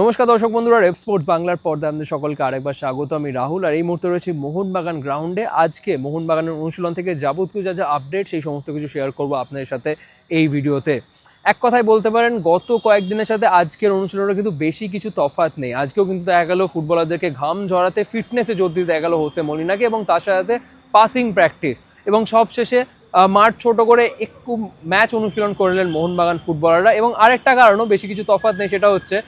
নমস্কার দর্শক বন্ধুরা, রেপ স্পোর্টস বাংলার পর্দা আমাদের সকলকে আরেকবার স্বাগত। আমি রাহুল আর এই মুহূর্তে রয়েছি মোহনবাগান গ্রাউন্ডে। আজকে মোহনবাগানের অনুশীলন থেকে যাবতীয় যা যা আপডেট সেই সমস্ত কিছু শেয়ার করব আপনাদের সাথে এই ভিডিওতে। এক কথায় বলতে পারেন, গত কয়েকদিনের সাথে আজকের অনুশীলনে কিন্তু বেশি কিছু তফাৎ নেই। আজকেও কিন্তু দেখা গেল ফুটবলারদেরকে ঘাম ঝরাতে ফিটনেসে জোর দিতে দেখা গেল হোসে মলিনাকে এবং তার সাথে পাসিং প্র্যাকটিস এবং সবশেষে মাঠ ছোট করে একটু ম্যাচ অনুশীলন করলেন মোহনবাগান ফুটবলাররা এবং আরেকটা কারণও বেশি কিছু তফাৎ নেই, সেটা হচ্ছে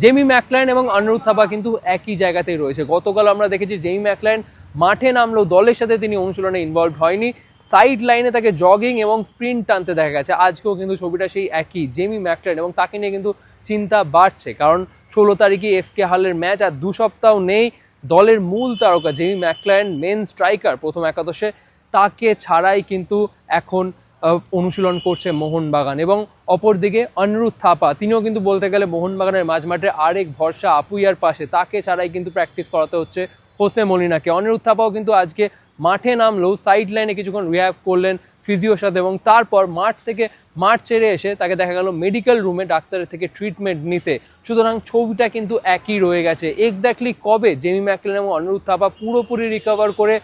জেমি ম্যাকলাইন এবং অনিরুদ্ধ থাপা কিন্তু একই জায়গাতেই রয়েছে। গতকাল আমরা দেখেছি জেমি ম্যাকলাইন মাঠে নামলেও দলের সাথে তিনি অনুশীলনে ইনভলভ হয়নি। সাইড লাইনে তাকে জগিং এবং স্প্রিন্ট টানতে দেখা গেছে। আজকেও কিন্তু ছবিটা সেই একই জেমি ম্যাকলাইন এবং তাকে নিয়ে কিন্তু চিন্তা বাড়ছে। কারণ ষোলো তারিখে এফ কে হালের ম্যাচ আর দু সপ্তাহ নেই দলের মূল তারকা জেমি ম্যাকলাইন মেন স্ট্রাইকার প্রথম একাদশে, তাকে ছাড়াই কিন্তু এখন অনুশীলন করছে মোহনবাগান এবং অপরদিকে অনিরুদ্ধ থাপা, তিনিও কিন্তু বলতে গেলে মোহনবাগানের মাঝমাঠে আরেক ভরসা আপুইয়ার পাশে। তাকে ছাড়াই কিন্তু প্র্যাকটিস করাতে হচ্ছে হোসে মলিনাকে। অনিরুদ্ধ থাপাও কিন্তু আজকে মাঠে নামলেও সাইড লাইনে কিছুক্ষণ রিহ্যাব করলেন ফিজিওর সাথে এবং তারপর মাঠ থেকে মাঠ ছেড়ে এসে তাকে দেখা গেল মেডিকেল রুমে ডাক্তারের থেকে ট্রিটমেন্ট নিতে। সুতরাং ছবিটা কিন্তু একই রয়ে গেছে। এক্স্যাক্টলি কবে? জেমি ম্যাকলেন এবং অনিরুদ্ধ থাপা পুরোপুরি রিকভার করে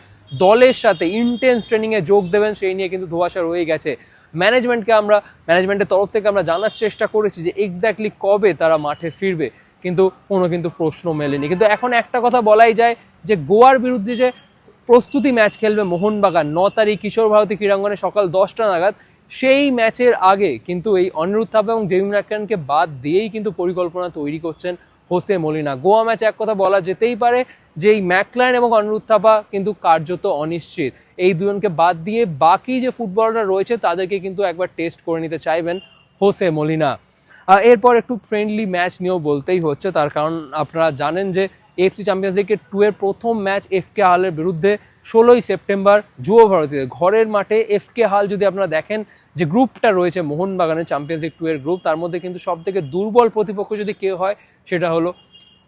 দলের সাথে ইন্টেন্স ট্রেনিংয়ে যোগ দেবেন, সেই নিয়ে কিন্তু ধোয়াশা রয়ে গেছে। ম্যানেজমেন্টকে আমরা ম্যানেজমেন্টের তরফ থেকে আমরা জানার চেষ্টা করেছি যে এক্স্যাক্টলি কবে তারা মাঠে ফিরবে, কিন্তু কোনো কিন্তু প্রশ্ন মেলেনি। কিন্তু এখন একটা কথা বলাই যায় যে গোয়ার বিরুদ্ধে যে প্রস্তুতি ম্যাচ খেলবে মোহনবাগান, ন তারিখ কিশোর ভারতী ক্রীড়াঙ্গনে সকাল দশটা নাগাদ, সেই ম্যাচের আগে কিন্তু এই অনিরুদ্ধ এবং জেমি ম্যাকরানকে বাদ দিয়েই কিন্তু পরিকল্পনা তৈরি করছেন হোসে মলিনা। গোয়া ম্যাচ এক কথা বলা যেতেই পারে যে এই ম্যাকলাইন এবং অনুরুদ্ধ থাপা কিন্তু কার্যত অনিশ্চিত। এই দুজনকে বাদ দিয়ে বাকি যে ফুটবলাররা রয়েছে, তাদেরকে কিন্তু একবার টেস্ট করে নিতে চাইবেন হোসে মলিনা। আর এরপর একটু ফ্রেন্ডলি ম্যাচ নিয়েও বলতেই হচ্ছে, তার কারণ আপনারা জানেন যে এফসি চ্যাম্পিয়ন্স লিগের টু এর প্রথম ম্যাচ এফ কে আহলের বিরুদ্ধে ষোলোই সেপ্টেম্বর যুব ভারতীতে ঘরের মাঠে এফ কে হাল যদি আপনারা দেখেন, যে গ্রুপটা রয়েছে, মোহনবাগানের চ্যাম্পিয়ন্স লিগ টু এর গ্রুপ তার মধ্যে কিন্তু সব থেকে দুর্বল প্রতিপক্ষ যদি কেউ হয়, সেটা হলো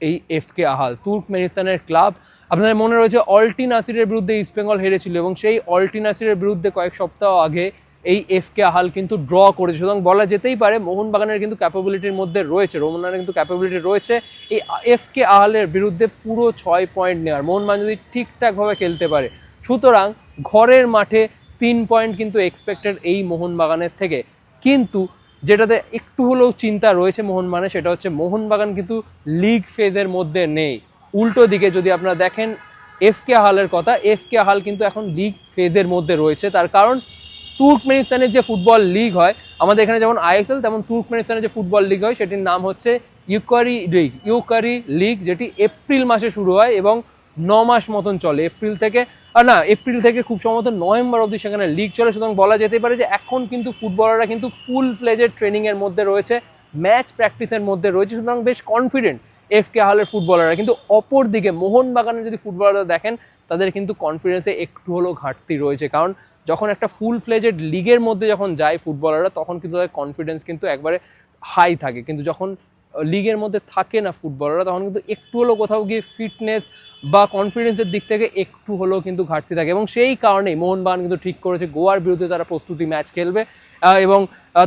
এই এফ কে আহাল তুর্কমেনিস্তানের ক্লাব, আপনাদের মনে রয়েছে, অল্টি নাসিরের বিরুদ্ধে ইস্টবেঙ্গল হেরেছিল এবং সেই অল্টি নাসিরের বিরুদ্ধে কয়েক সপ্তাহ আগে এই এফ কে আহাল কিন্তু ড্র করেছে। সুতরাং বলা যেতেই পারে, মোহনবাগানের কিন্তু ক্যাপাবিলিটির মধ্যে রয়েছে রোমনানের কিন্তু ক্যাপাবিলিটি রয়েছে। এই এফ কে আহালের বিরুদ্ধে পুরো ছয় পয়েন্ট নেওয়ার মোহনবাগান যদি ঠিকঠাকভাবে খেলতে পারে। সুতরাং ঘরের মাঠে তিন পয়েন্ট কিন্তু এক্সপেক্টেড এই মোহনবাগানের থেকে। কিন্তু যেটাতে একটু হলেও চিন্তা রয়েছে মোহনবাগানে, সেটা হচ্ছে মোহনবাগান কিন্তু লিগ ফেজের মধ্যে নেই। উল্টো দিকে যদি আপনারা দেখেন এফ কে হালের কথা এফ কে হাল কিন্তু এখন লিগ ফেজের মধ্যে রয়েছে। তার কারণ তুর্কমেনিস্তানের যে ফুটবল লিগ হয়, আমাদের এখানে যেমন আইএসএল, তেমন তুর্কমেনিস্তানের যে ফুটবল লিগ হয়, সেটির নাম হচ্ছে ইউকারি লিগ। ইউকারি লিগ, যেটি এপ্রিল মাসে শুরু হয় এবং ন মাস মতন চলে। এপ্রিল থেকে আর না, এপ্রিল থেকে খুব সম্ভবত নভেম্বর অবধি সেখানে লিগ চলে। সুতরাং বলা যেতে পারে যে এখন কিন্তু ফুটবলাররা কিন্তু ফুল ফ্লেজের ট্রেনিংয়ের মধ্যে রয়েছে ম্যাচ প্র্যাকটিসের মধ্যে রয়েছে। সুতরাং বেশ কনফিডেন্ট এফ কে হলের ফুটবলাররা কিন্তু অপর দিকে মোহনবাগানের যদি ফুটবলাররা দেখেন, তাদের কিন্তু কনফিডেন্সে একটু হলেও ঘাটতি রয়েছে। কারণ যখন একটা ফুল ফ্লেজেড লিগের মধ্যে যখন যায় ফুটবলাররা তখন কিন্তু তাদের কনফিডেন্স কিন্তু একবারে হাই থাকে। কিন্তু যখন লিগের মধ্যে থাকে না ফুটবলাররা তখন কিন্তু একটু হলেও কোথাও গিয়ে ফিটনেস বা কনফিডেন্সের দিক থেকে একটু হলেও কিন্তু ঘাটতি থাকে। এবং সেই কারণেই মোহনবাগান কিন্তু ঠিক করেছে, গোয়ার বিরুদ্ধে তারা প্রস্তুতি ম্যাচ খেলবে এবং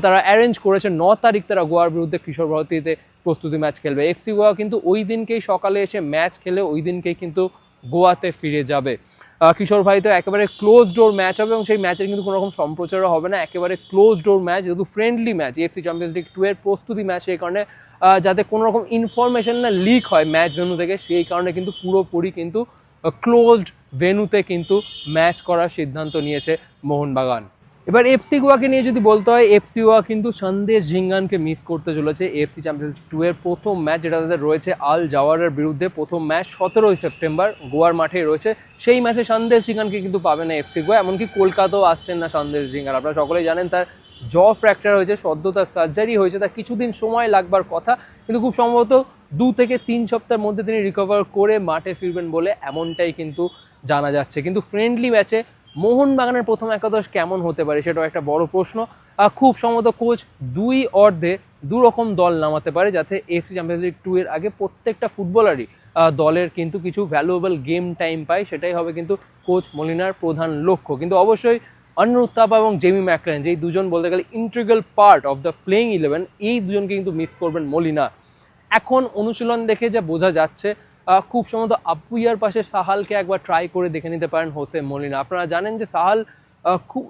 তারা অ্যারেঞ্জ করেছে ন তারিখ তারা গোয়ার বিরুদ্ধে কিশোর ভারতীতে প্রস্তুতি ম্যাচ খেলবে। এফসি গোয়া কিন্তু ওই দিনকেই সকালে এসে ম্যাচ খেলে ওই দিনকেই কিন্তু গোয়াতে ফিরে যাবে। আহ, ভাই তো একেবারে ক্লোজ ডোর ম্যাচ হবে এবং সেই ম্যাচের কিন্তু কোনো রকম সম্প্রচারও হবে না। একেবারে ক্লোজ ডোর ম্যাচ যেহেতু friendly match FC Champions League two এর প্রস্তুতি ম্যাচ সেই কারণে যাতে কোনোরকম ইনফরমেশন না লিক হয় ম্যাচ ভেন্যু থেকে সেই কারণে কিন্তু পুরোপুরি কিন্তু ক্লোজড ভেন্যুতে কিন্তু ম্যাচ করার সিদ্ধান্ত নিয়েছে মোহনবাগান। এবার এফসি গোয়াকে নিয়ে যদি বলতে হয় এফসি গোয়া কিন্তু সন্দেশ ঝিঙ্গানকে মিস করতে চলেছে এফসি চ্যাম্পিয়ন্স টু এর প্রথম ম্যাচ যেটা তাদের রয়েছে আল জাওয়ারের বিরুদ্ধে। প্রথম ম্যাচ সতেরোই সেপ্টেম্বর গোয়ার মাঠেই রয়েছে। সেই ম্যাচে সন্দেশ ঝিঙ্গানকে কিন্তু পাবে না এফসি গোয়া এমনকি কলকাতাও আসছেন না সন্দেশ ঝিঙ্গান। আপনারা সকলেই জানেন তার জ ফ্র্যাকচার হয়েছে সদ্য তার সার্জারি হয়েছে, তার কিছুদিন সময় লাগবার কথা। কিন্তু খুব সম্ভবত দু থেকে তিন সপ্তাহের মধ্যে তিনি রিকভার করে মাঠে ফিরবেন বলে এমনটাই কিন্তু জানা যাচ্ছে। কিন্তু ফ্রেন্ডলি ম্যাচে মোহনবাগানের প্রথম একাদশ কেমন হতে পারে সেটাও একটা বড় প্রশ্ন। খুব সম্ভবত কোচ দুই অর্ধে দু রকম দল নামাতে পারে, যাতে এফসি চ্যাম্পিয়ন্স লিগ টু এর আগে প্রত্যেকটা ফুটবলারই দলের কিন্তু কিছু ভ্যালুয়েবল গেম টাইম পায়, সেটাই হবে কিন্তু কোচ মলিনার প্রধান লক্ষ্য। কিন্তু অবশ্যই থাপা এবং জেমি ম্যাকলেন যেই দুজন বলতে গেলে integral part of the playing eleven এই দুজনকে কিন্তু মিস করবেন মলিনা। এখন অনুশীলন দেখে যা বোঝা যাচ্ছে খুব সম্ভবত আপুইয়ার পাশে সাহালকে একবার ট্রাই করে দেখে নিতে পারেন হোসে মলিনা। আপনারা জানেন যে সাহাল খুব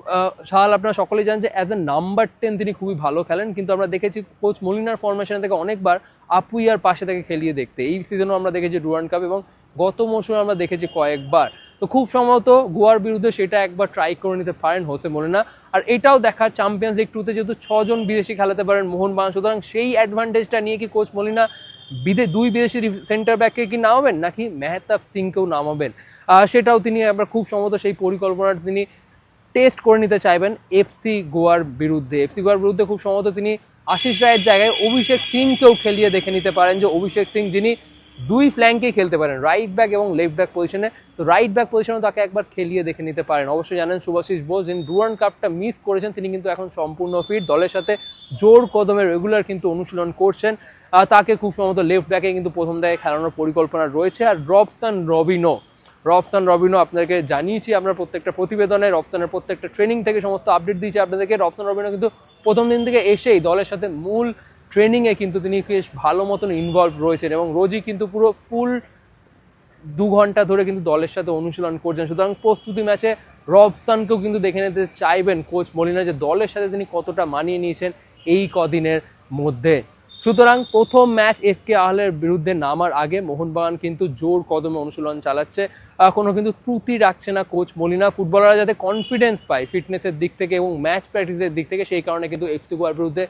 সাহাল আপনারা সকলেই জানেন যে অ্যাজ এ নাম্বার টেন তিনি খুবই ভালো খেলেন, কিন্তু আমরা দেখেছি কোচ মলিনার ফরমেশন থেকে অনেকবার আপুইয়ার পাশে থেকে খেলিয়ে দেখতে। এই সিজনও আমরা দেখেছি ডুরান কাপ এবং গত মৌসুমে আমরা দেখেছি কয়েকবার। তো খুব সম্ভবত গোয়ার বিরুদ্ধে সেটা একবার ট্রাই করে নিতে পারেন হোসে মলিনা। আর এটাও দেখার চ্যাম্পিয়ন্স লিগ টুতে যেহেতু ছজন বিদেশি খেলাতে পারেন মোহনবাগান সুতরাং সেই অ্যাডভান্টেজটা নিয়ে কি কোচ মলিনা বিদে দুই বিদেশি সেন্টার ব্যাককে কি নামাবেন? নাকি মেহতাব সিংকেও নামাবেন? সেটাও তিনি আবার খুব সম্ভবত সেই পরিকল্পনাটা তিনি টেস্ট করে নিতে চাইবেন এফসি গোয়ার বিরুদ্ধে। এফসি গোয়ার বিরুদ্ধে খুব সম্ভবত তিনি আশিস রায়ের জায়গায় অভিষেক সিংকেও খেলিয়ে দেখে নিতে পারেন যে অভিষেক সিং যিনি দুই ফ্ল্যাঙ্কে খেলতে পারেন রাইট ব্যাক এবং লেফট ব্যাক পজিশনে তো রাইট ব্যাক পজিশনে তাকে একবার খেলিয়ে দেখে নিতে পারেন। অবশ্যই জানেন শুভাশিস বোস যিনি ডুরান কাপটা মিস করেছেন, তিনি কিন্তু এখন সম্পূর্ণ ফিট দলের সাথে জোর কদমে রেগুলার কিন্তু অনুশীলন করছেন। তাকে খুব সম্ভবত লেফট ব্যাকে কিন্তু প্রথম দিকে খেলানোর পরিকল্পনা রয়েছে। আর রবসান রবিনো রবসান রবিনো আপনাদেরকে জানিয়েছি আমরা প্রত্যেকটা প্রতিবেদনে। রবসানের প্রত্যেকটা ট্রেনিং থেকে সমস্ত আপডেট দিয়েছি আপনাদেরকে। রবসান রবিনো কিন্তু প্রথম দিন থেকে এসেই দলের সাথে মূল ট্রেনিংয়ে কিন্তু তিনি বেশ ভালো মতন ইনভলভ রয়েছেন এবং রোজই কিন্তু পুরো ফুল দু ঘণ্টা ধরে কিন্তু দলের সাথে অনুশীলন করছেন। সুতরাং প্রস্তুতি ম্যাচে রবসানকেও কিন্তু দেখে নিতে চাইবেন কোচ মলিনা যে দলের সাথে তিনি কতটা মানিয়ে নিয়েছেন এই কদিনের মধ্যে। সুতরাং প্রথম ম্যাচ এফ কে আহলের বিরুদ্ধে নামার আগে মোহনবাগান কিন্তু জোর কদমে অনুশীলন চালাচ্ছে। কোনো কিন্তু ত্রুটি রাখছে না কোচ মলিনা। ফুটবলাররা যাতে কনফিডেন্স পায় ফিটনেসের দিক থেকে এবং ম্যাচ প্র্যাকটিসের দিক থেকে, সেই কারণে কিন্তু এফসি গোয়ার বিরুদ্ধে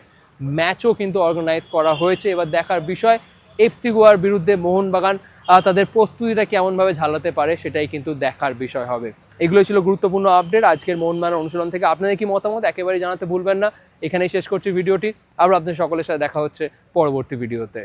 ম্যাচও কিন্তু অর্গানাইজ করা হয়েছে। এবার দেখার বিষয় এফসি গোয়ার বিরুদ্ধে মোহনবাগান তাদের প্রস্তুতিটা কেমনভাবে ঝালাতে পারে সেটাই কিন্তু দেখার বিষয় হবে। এগুলো ছিল গুরুত্বপূর্ণ আপডেট আজকের মোহনবাগান অনুশীলন থেকে আপনাদের কি মতামত একেবারে জানাতে ভুলবেন না। এখানেই শেষ করছি ভিডিওটি। আবার আপনাদের সকলের সাথে দেখা হচ্ছে পরবর্তী ভিডিওতে।